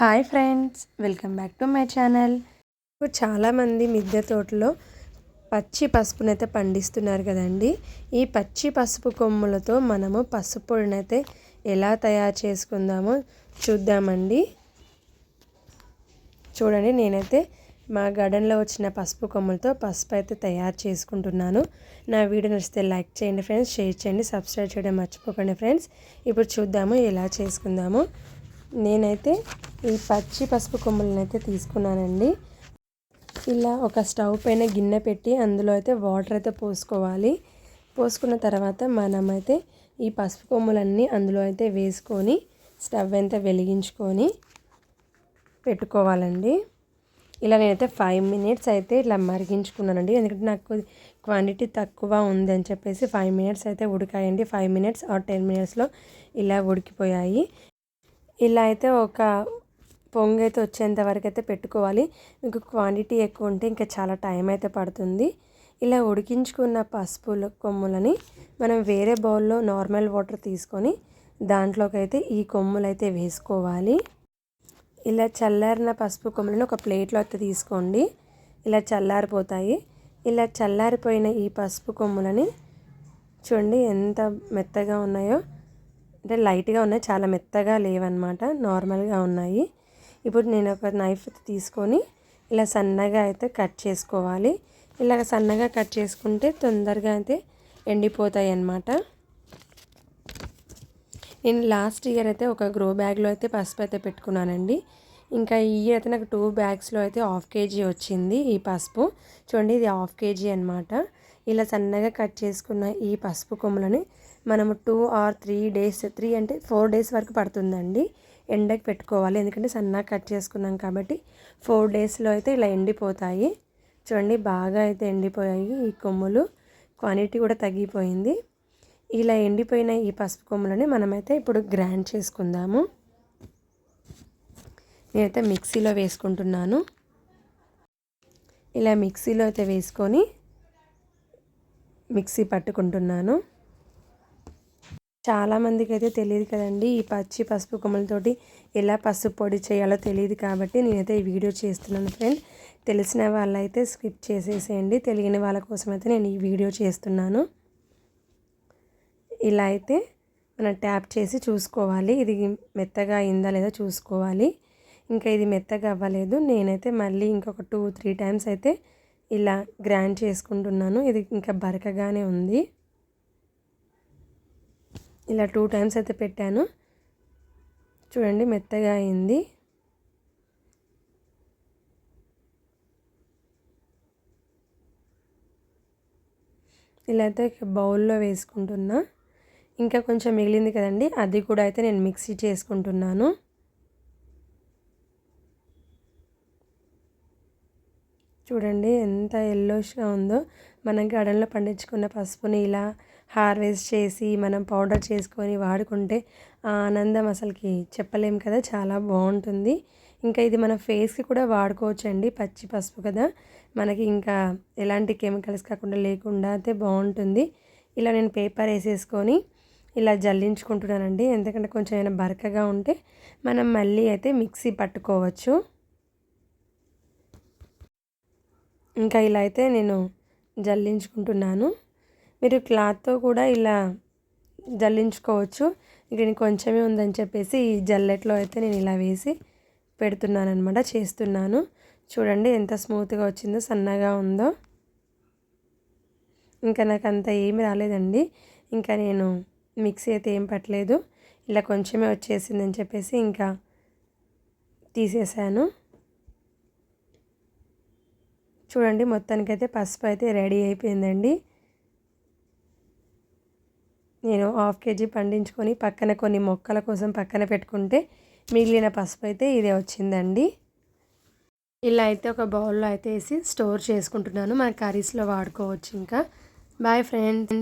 Hi friends welcome back to my channel. ఇప్పుడు చాలామంది మిద్దె తోటలో పచ్చి పసుపునైతే పండిస్తున్నారు కదండి. ఈ పచ్చి పసుపు కొమ్ములతో మనము పసుపు పొడినైతే ఎలా తయారు చేసుకుందామో చూద్దామండి. చూడండి నేనైతే మా గార్డెన్లో వచ్చిన పసుపు కొమ్ములతో పసుపు అయితే తయారు చేసుకుంటున్నాను. నా వీడియో నచ్చితే లైక్ చేయండి ఫ్రెండ్స్ షేర్ చేయండి సబ్స్క్రైబ్ చేయడం మర్చిపోకండి ఫ్రెండ్స్. ఇప్పుడు చూద్దాము ఎలా చేసుకుందాము. నేనైతే ఈ పచ్చి పసుపు కొమ్ములను అయితే తీసుకున్నానండి. ఇలా ఒక స్టవ్ పైన గిన్నె పెట్టి అందులో అయితే వాటర్ అయితే పోసుకోవాలి. పోసుకున్న తర్వాత మనమైతే ఈ పసుపు కొమ్ములన్నీ అందులో అయితే వేసుకొని స్టవ్ అయితే వెలిగించుకొని పెట్టుకోవాలండి. ఇలా నేనైతే ఫైవ్ మినిట్స్ అయితే ఇలా మరిగించుకున్నానండి. ఎందుకంటే నాకు క్వాంటిటీ తక్కువ ఉంది అని చెప్పేసి ఫైవ్ మినిట్స్ అయితే ఉడికాయండి. ఫైవ్ మినిట్స్ ఆర్ టెన్ మినిట్స్లో ఇలా ఉడికిపోయాయి. ఇలా అయితే ఒక పొంగు అయితే వచ్చేంత వరకు అయితే పెట్టుకోవాలి. మీకు క్వాంటిటీ ఎక్కువ ఉంటే ఇంకా చాలా టైం అయితే పడుతుంది. ఇలా ఉడికించుకున్న పసుపు కొమ్ములని మనం వేరే బౌల్లో నార్మల్ వాటర్ తీసుకొని దాంట్లోకి అయితే ఈ కొమ్ములు అయితే వేసుకోవాలి. ఇలా చల్లారిన పసుపు కొమ్ములను ఒక ప్లేట్లో అయితే తీసుకోండి. ఇలా చల్లారిపోతాయి. ఇలా చల్లారిపోయిన ఈ పసుపు కొమ్ములని చూడండి ఎంత మెత్తగా ఉన్నాయో. అంటే లైట్గా ఉన్నాయి చాలా మెత్తగా లేవన్నమాట నార్మల్గా ఉన్నాయి. ఇప్పుడు నేను ఒక నైఫ్ తీసుకొని ఇలా సన్నగా అయితే కట్ చేసుకోవాలి. ఇలా సన్నగా కట్ చేసుకుంటే తొందరగా అయితే ఎండిపోతాయి అన్నమాట. నేను లాస్ట్ ఇయర్ అయితే ఒక గ్రో బ్యాగ్లో అయితే పసుపు అయితే పెట్టుకున్నానండి. ఇంకా ఈ ఇయర్ అయితే నాకు టూ బ్యాగ్స్లో అయితే హాఫ్ కేజీ వచ్చింది ఈ పసుపు. చూడండి ఇది హాఫ్ కేజీ అనమాట ఇలా సన్నగా కట్ చేసుకున్న ఈ పసుపు కొమ్మలని మనము two or three days three అంటే ఫోర్ డేస్ వరకు పడుతుందండి. ఎండకి పెట్టుకోవాలి. ఎందుకంటే సన్నగా కట్ చేసుకున్నాం కాబట్టి ఫోర్ డేస్లో అయితే ఇలా ఎండిపోతాయి. చూడండి బాగా అయితే ఎండిపోయాయి ఈ కొమ్ములు. క్వాంటిటీ కూడా తగ్గిపోయింది. ఇలా ఎండిపోయిన ఈ పసుపు కొమ్ములని మనమైతే ఇప్పుడు గ్రైండ్ చేసుకుందాము. నేనైతే మిక్సీలో వేసుకుంటున్నాను. ఇలా మిక్సీలో అయితే వేసుకొని మిక్సీ పట్టుకుంటున్నాను. చాలామందికి అయితే తెలియదు కదండి ఈ పచ్చి పసుపు కొమ్మలతోటి ఎలా పసుపు పొడి చేయాలో తెలియదు కాబట్టి నేనైతే ఈ వీడియో చేస్తున్నాను ఫ్రెండ్. తెలిసిన వాళ్ళైతే స్కిప్ చేసేసేయండి. తెలియని వాళ్ళ కోసం అయితే నేను ఈ వీడియో చేస్తున్నాను. ఇలా అయితే మనం ట్యాప్ చేసి చూసుకోవాలి. ఇది మెత్తగా అయిందా లేదా చూసుకోవాలి. ఇంకా ఇది మెత్తగా అవ్వలేదు. నేనైతే మళ్ళీ ఇంకొక టూ త్రీ టైమ్స్ అయితే ఇలా గ్రైండ్ చేసుకుంటున్నాను. ఇది ఇంకా బరకగానే ఉంది. ఇలా టూ టైమ్స్ అయితే పెట్టాను. చూడండి మెత్తగా అయింది. ఇలా అయితే బౌల్లో వేసుకుంటున్నా. ఇంకా కొంచెం మిగిలింది కదండి అది కూడా అయితే నేను మిక్సీ చేసుకుంటున్నాను. చూడండి ఎంత ఎల్లోష్గా ఉందో. మనం గార్డెన్లో పండించుకున్న పసుపుని ఇలా హార్వెస్ట్ చేసి మనం పౌడర్ చేసుకొని వాడుకుంటే ఆ ఆనందం అసలుకి చెప్పలేం కదా చాలా బాగుంటుంది. ఇంకా ఇది మన ఫేస్కి కూడా వాడుకోవచ్చండి పచ్చి పసుపు కదా. మనకి ఇంకా ఎలాంటి కెమికల్స్ కాకుండా లేకుండా అయితే బాగుంటుంది. ఇలా నేను పేపర్ వేసేసుకొని ఇలా జల్లించుకుంటున్నానండి. ఎందుకంటే కొంచెం ఏమైనా బరకగా ఉంటే మనం మళ్ళీ అయితే మిక్సీ పట్టుకోవచ్చు. ఇంకా ఇలా అయితే నేను జల్లించుకుంటున్నాను. మీరు క్లాత్తో కూడా ఇలా జల్లించుకోవచ్చు. ఇక్కడ కొంచెమే ఉందని చెప్పేసి ఈ జల్లెట్లో అయితే నేను ఇలా వేసి పెడుతున్నాను అనమాట చేస్తున్నాను. చూడండి ఎంత స్మూత్గా వచ్చిందో సన్నగా ఉందో. ఇంకా నాకు అంత ఏమి రాలేదండి. ఇంకా నేను మిక్సీ అయితే ఏం పట్టలేదు. ఇలా కొంచెమే వచ్చేసిందని చెప్పేసి ఇంకా తీసేసాను. చూడండి మొత్తానికైతే పసుపు అయితే రెడీ అయిపోయిందండి. నేను హాఫ్ కేజీ పండించుకొని పక్కన కొన్ని మొక్కల కోసం పక్కన పెట్టుకుంటే మిగిలిన పసుపు అయితే ఇదే వచ్చిందండి. ఇలా అయితే ఒక బౌల్లో అయితే వేసి స్టోర్ చేసుకుంటున్నాను. మన కర్రీస్లో వాడుకోవచ్చు ఇంకా. Bye friends.